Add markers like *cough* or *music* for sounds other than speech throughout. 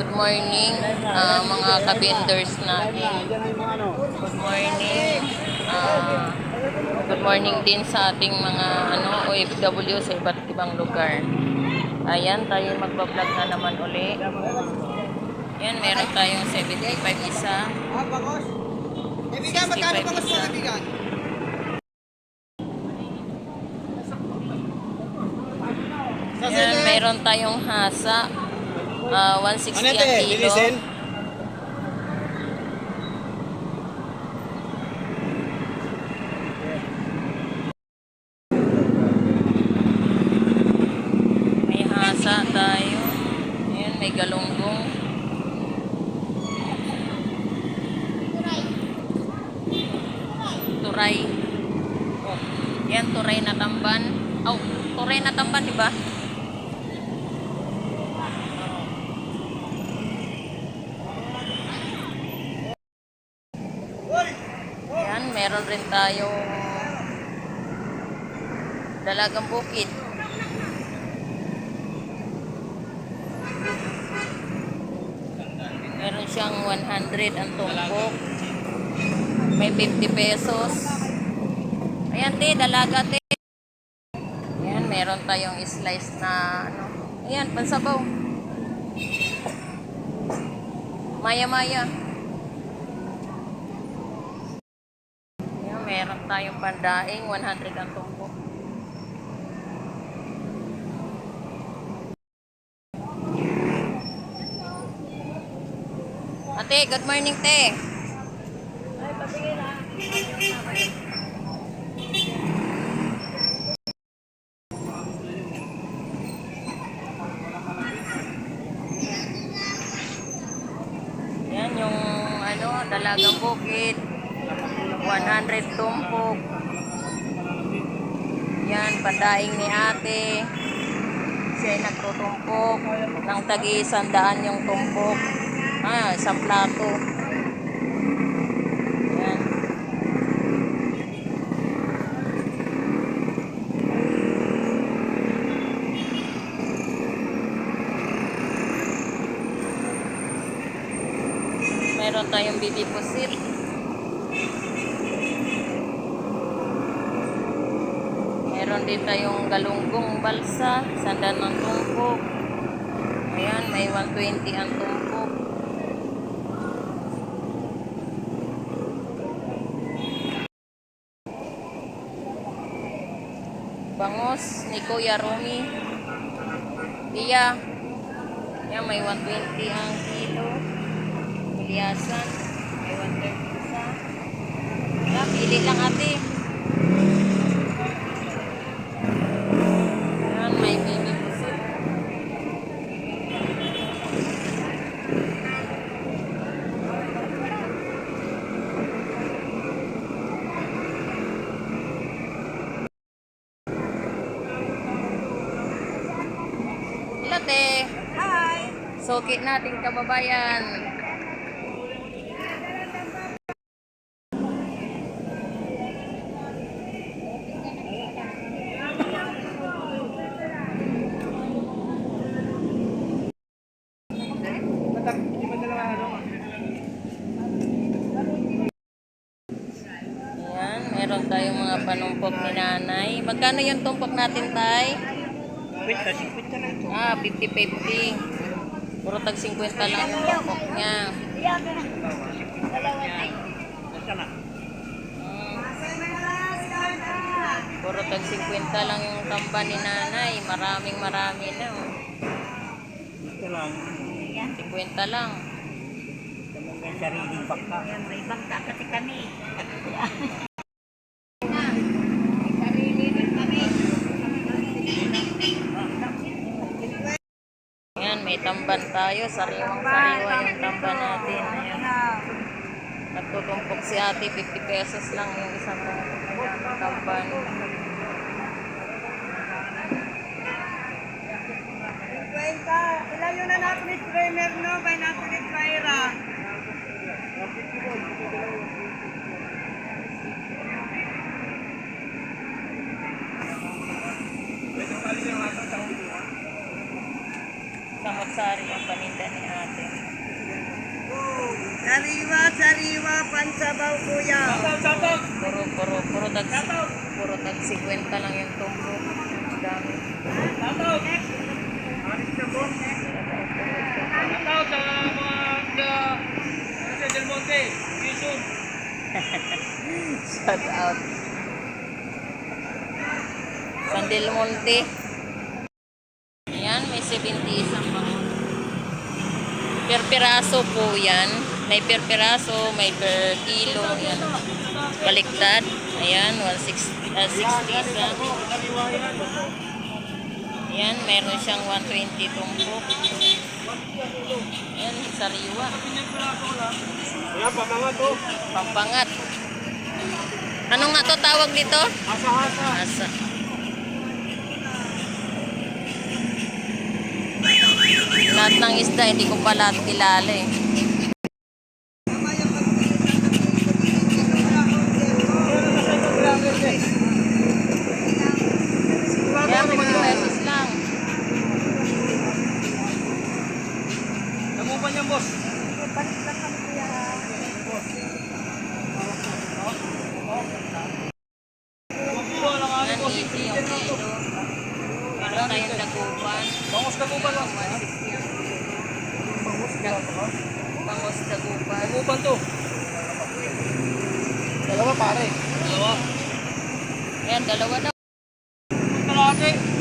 Good morning, ah, mga kabinders natin. Good morning. ah, good morning din sa ating mga ano OFW sa iba't ibang lugar. Ayan, tayo magbablog na naman uli. Yan, meron tayong 75 isa. Ibigan, magkano 65 ba gusto mo isa. Yan, meron tayong hasa. Ah, 160 Ano ang ito eh, kilo. linisin? May hasa tayo. Ayan, may galunggong. Turay. Oh, yan, turay na tamban. Oh, turay na tamban, di ba? Yan, meron rin tayong dalagang bukid. Meron siyang 100 ang tumpok. May 50 pesos. Ayan, te, dalaga, te. Ayan, meron tayong slice na, ano. Ayan, pansabaw. Maya-maya. Ayan, meron tayong pandaing, 100 ang tumpok. Ate, good morning, te. Yan yung ano, dalagang bukid. 100 tumpok. Yan, pandaing ni ate. Siya ay nagtutumpok ng tagi sandaan yung tumpok. Ah, isang plato. Meron tayong bibi Meron din tayong galunggong balsa, sandan ng tumpok. Ayan, may 120 ang tumpok. Bangos ni Kuya Romy. Iya. Yan, may 120 ang kilo. Miliasan. May 130 isa. Wala, pili lang ate. Yan, may baby pusit. Late. Hi! Sukit natin kababayan. Ayan, meron tayong mga panumpok ni nanay. Magkano yung tumpok natin, tay? Wait, kasi wait ka lang ito. Ah, 50-50. Puro tag 50 lang yung tumpok niya. Basta na. Mm. Puro tag 50 lang yung tamba ni nanay. Maraming marami na. oh. Basta lang. 50 lang. Kami may sariling bangka. May bangka kasi kami. Ayan, may tamban tayo. Sariwang sariwa yung tamban natin. Ayan. Nagtutumpok si ate. 50 pesos lang yung isang. Tamban. Ilayo na natin ni trainer no, by natin ni Traira. Sari-sari ang paninda ni ate. Sariwa, sariwa, pansabaw kuya. Puro, puro, puro tag, puro tag 50 lang yung tumbo. Ang dami. *laughs* Shout out. San Del Monte. Ayan, may 70 isang mga. Per piraso po yan. May per piraso, may per kilo. Yan. Baliktad. Ayan, 160, ah, 60 isa. Ayan, meron siyang 120 tumpok. Ayan, sariwa. Wala pa mga to. Pampangat. Ano nga to tawag dito? Asa-asa. Asa. Lahat ng isda, hindi ko pa lahat kilala eh. Okay.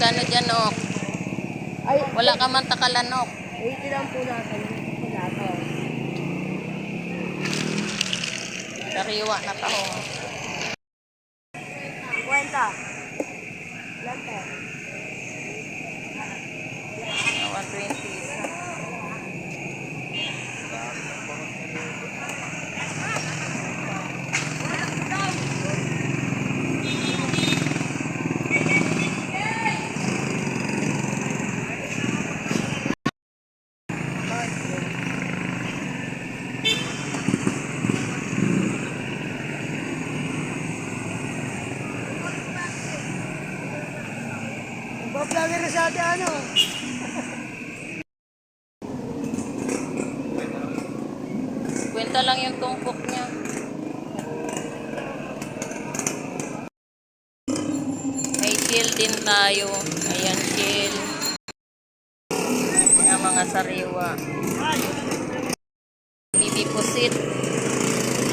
Magkano dyan, ok? Ay, Wala ka man takalan, ok. 80 lang po natin. Sariwa na tahong. 50. Ilan to? Ayan, 120 isa. Bablogger na sa atin ano? Tumpok niya. May shield din tayo. Ayan, shield. Ayan, mga sariwa. Bibi pusit.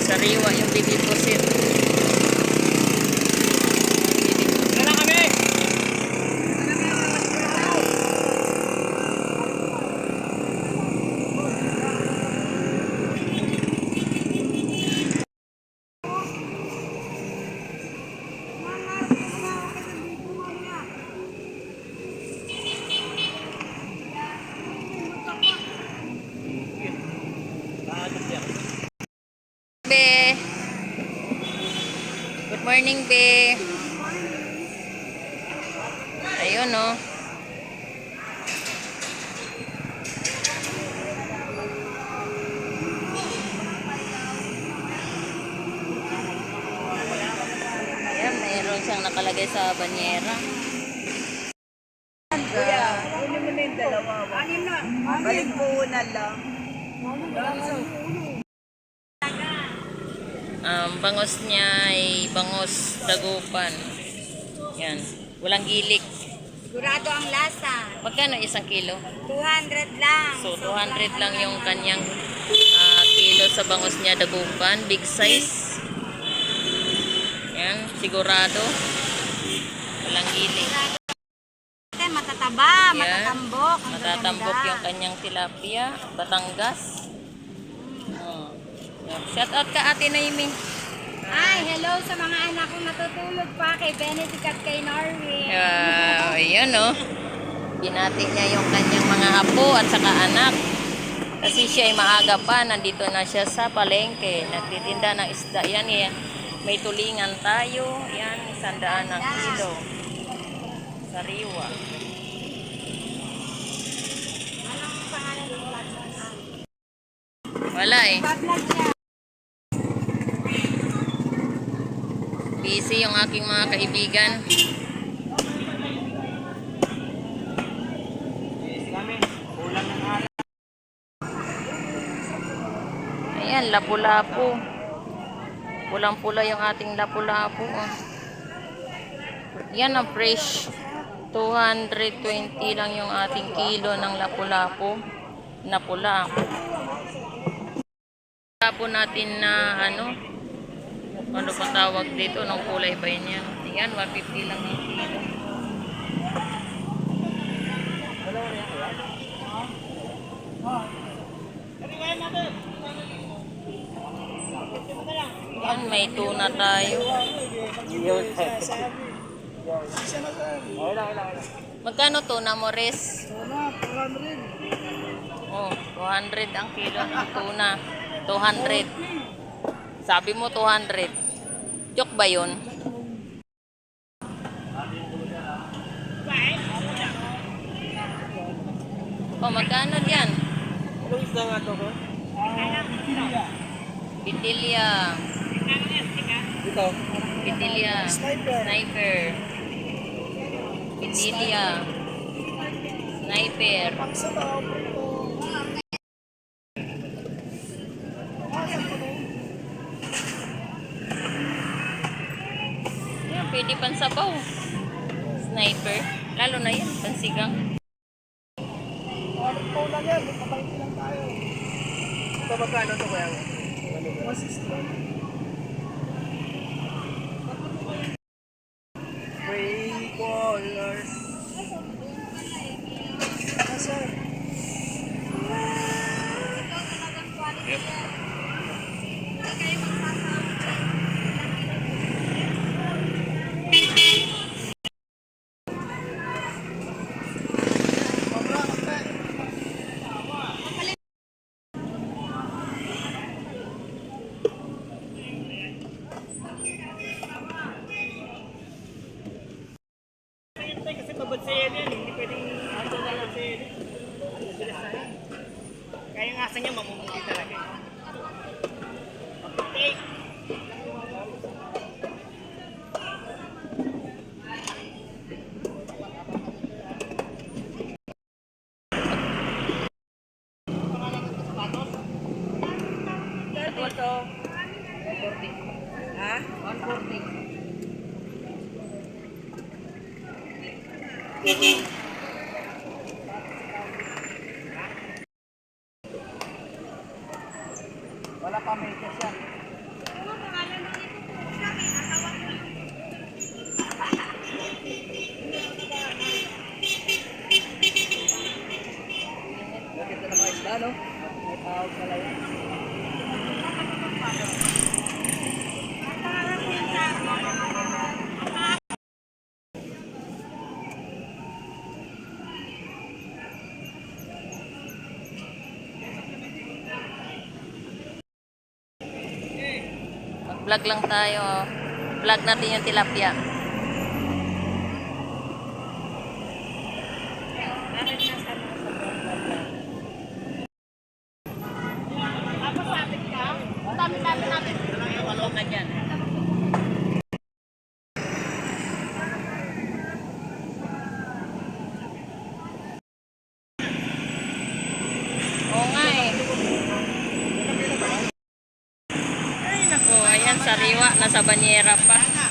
Sariwa yung bibi pusit. Bibi pusit. Wala kami. Be. Good morning, Be. Ayun, no. Ayan, mayroon siyang nakalagay sa banyera. Kuya, kunin mo na yung dalawa. Anim na. Balik po na lang. Um, bangos niya ay bangos dagupan. Yan. Walang gilik. Sigurado ang lasa. Magkano isang kilo? 200 lang. So, 200 lang yung kanyang ah, kilo sa bangos niya dagupan. Big size. Yan, sigurado. Walang. Ate, matataba, Yan. matatambok. Matatambok yung kanyang tilapia. Batangas. Shout out ka ate Naimi. Ay, hello sa mga anak kong natutulog pa kay Benedict at kay Norway. Wow, *laughs* ayan oh. Binati niya yung kanyang mga apo at saka anak. Kasi siya ay maaga pa, nandito na siya sa palengke. Nagtitinda ng isda. Yan, yan. May tulingan tayo. Yan, sandaan ng kilo. Sariwa. Wala eh. Bablog siya. Busy yung aking mga kaibigan. Ayan, lapu-lapu. Pulang-pula yung ating lapu-lapu. Oh. Yan ang fresh. 220 lang yung ating kilo ng lapu-lapu na pula. Lapu natin na ano, ano pa tawag dito, ng kulay ba yun yan? Yan, 150 lang yung kilo. Yan, may tuna tayo. Magkano tuna mo, Res? Oh, 200 ang kilo ng tuna. 200. Sabi mo 200. Joke ba yun? Oh, magkano diyan? Anong isda nga to, ko? Bitilya. Dito. Bitilya. Sniper. Bitilya. Sniper. Yan, Pwede pansabaw. Sniper. Lalo na yan, pansigang. Pagkakit po lang yan, magpapalit lang tayo. Ito magkano ito kaya? 160. Gracias. Mag-vlog lang tayo. Vlog natin yung tilapia. Walo ka dyan. Oo nga eh. Ay, nako. Ayan, sariwa. Nasa banyera pa.